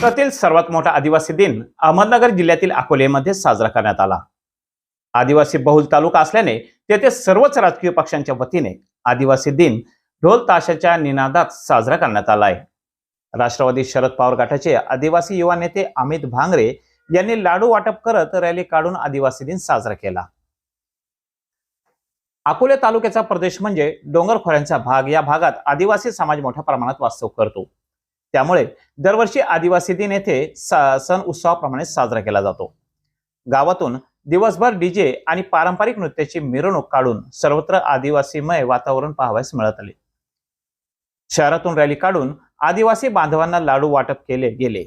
महाराष्ट्रातील सर्वात मोठा आदिवासी दिन अहमदनगर जिल्ह्यातील अकोलेमध्ये साजरा करण्यात आला. आदिवासी बहुल तालुका असल्याने तेथे सर्वच राजकीय पक्षांच्या वतीने आदिवासी दिन ढोल ताशाच्या निनादात साजरा करण्यात आला आहे. राष्ट्रवादी शरद पवार गटाचे आदिवासी युवा नेते अमित भांगरे यांनी लाडू वाटप करत रॅली काढून आदिवासी दिन साजरा केला. अकोले तालुक्याचा प्रदेश म्हणजे डोंगरखोऱ्यांचा भाग. या भागात आदिवासी समाज मोठ्या प्रमाणात वास्तव करतो. त्यामुळे दरवर्षी आदिवासी दिन येथे सण उत्सवाप्रमाणे साजरा केला जातो. गावातून दिवसभर डीजे आणि पारंपरिक नृत्याची मिरवणूक काढून सर्वत्र आदिवासीमय वातावरण पाहावयास मिळत आले. शहरातून रॅली काढून आदिवासी बांधवांना लाडू वाटप केले गेले.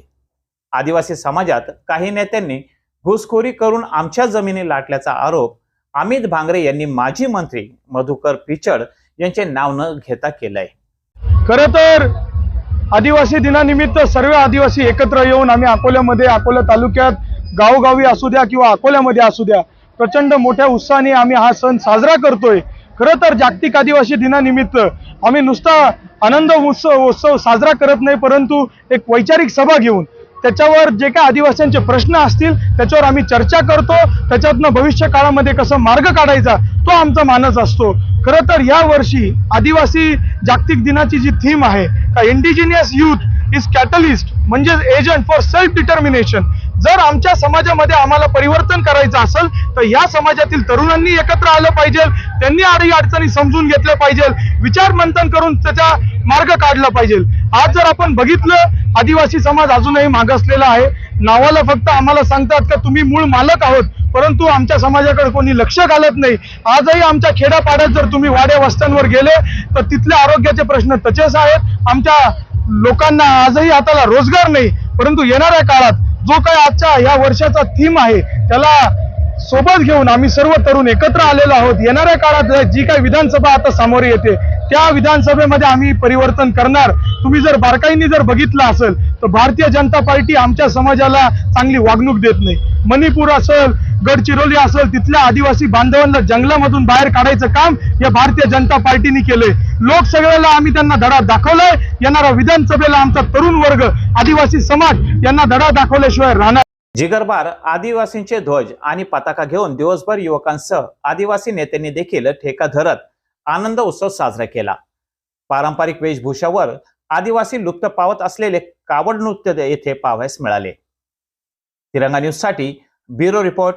आदिवासी समाजात काही नेत्यांनी घुसखोरी करून आमच्या जमिनी लाटल्याचा आरोप अमित भांगरे यांनी माजी मंत्री मधुकर पिचड यांचे नाव न घेता केलाय. खर तर आदिवासी दिनानिमित्त सर्व आदिवासी एकत्र येऊन आम्ही अकोल्यामध्ये अकोला तालुक्यात गावोगावी असू द्या किंवा अकोल्यामध्ये असू द्या प्रचंड मोठ्या उत्साहाने आम्ही हा सण साजरा करतोय. खरं तर जागतिक आदिवासी दिनानिमित्त आम्ही नुसता आनंद उत्सव उत्सव साजरा करत नाही परंतु एक वैचारिक सभा घेऊन त्याच्यावर जे काय आदिवासींचे प्रश्न असतील त्याच्यावर आम्ही चर्चा करतो. त्याच्यातनं भविष्य काळामध्ये कसं मार्ग काढायचा तो आमचा मानस असतो. खरं तर या वर्षी आदिवासी जागतिक दिनाची जी थीम आहे का इंडिजिनियस यूथ इज कॅटलिस्ट म्हणजेच एजंट फॉर सेल्फ डिटर्मिनेशन जर आमच्या समाजामध्ये आम्हाला परिवर्तन करायचं असेल तर या समाजातील तरुणांनी एकत्र आलं पाहिजे. त्यांनी आडी अडचणी समजून घेतल्या पाहिजे. विचार मंथन करून त्याचा मार्ग काढला पाहिजे. आज जर आपण बघितलं आदिवासी समाज अजूनही मागासलेला आहे. नावाला फक्त आम्हाला सांगतात का तुम्ही मूळ मालक आहोत परंतु आमच्या समाजाकडे कोणी लक्ष घालत नाही. आजही आमच्या खेड्यापाड्यात जर तुम्ही वाड्या वस्त्यांवर गेले तर तिथले आरोग्याचे प्रश्न तसेच आहेत. आमच्या लोकांना आजही हाताला रोजगार नाही परंतु येणाऱ्या काळात जो काय आजच्या या वर्षाचा थीम आहे त्याला सोबत घेऊन आम्ही सर्व तरुण एकत्र आलेलो आहोत. येणाऱ्या काळात जी काही विधानसभा आता सामोरे येते त्या विधानसभेमध्ये आम्ही परिवर्तन करणार. तुम्ही जर बारकाईने जर बघितलं असेल तर भारतीय जनता पार्टी आमच्या समाजाला चांगली वागणूक देत नाही. मणिपूर असेल गडचिरोली असेल तिथल्या आदिवासी बांधवांना जंगलामधून बाहेर काढायचं काम या भारतीय जनता पार्टीने केलंय. लोकसभेला आम्ही त्यांना धडा दाखवलाय. येणाऱ्या विधानसभेला आमचा तरुण वर्ग आदिवासी समाज यांना धडा दाखवल्याशिवाय राहणार. जिगरबार आदिवासींचे ध्वज आणि पताका घेऊन दिवसभर युवकांसह आदिवासी नेत्यांनी देखील ठेका धरत आनंद उत्सव साजरा केला. पारंपरिक वेशभूषावर आदिवासी लुप्त पावत असलेले कावड नृत्य येथे पाहावयास मिळाले. तिरंगा न्यूजसाठी ब्युरो रिपोर्ट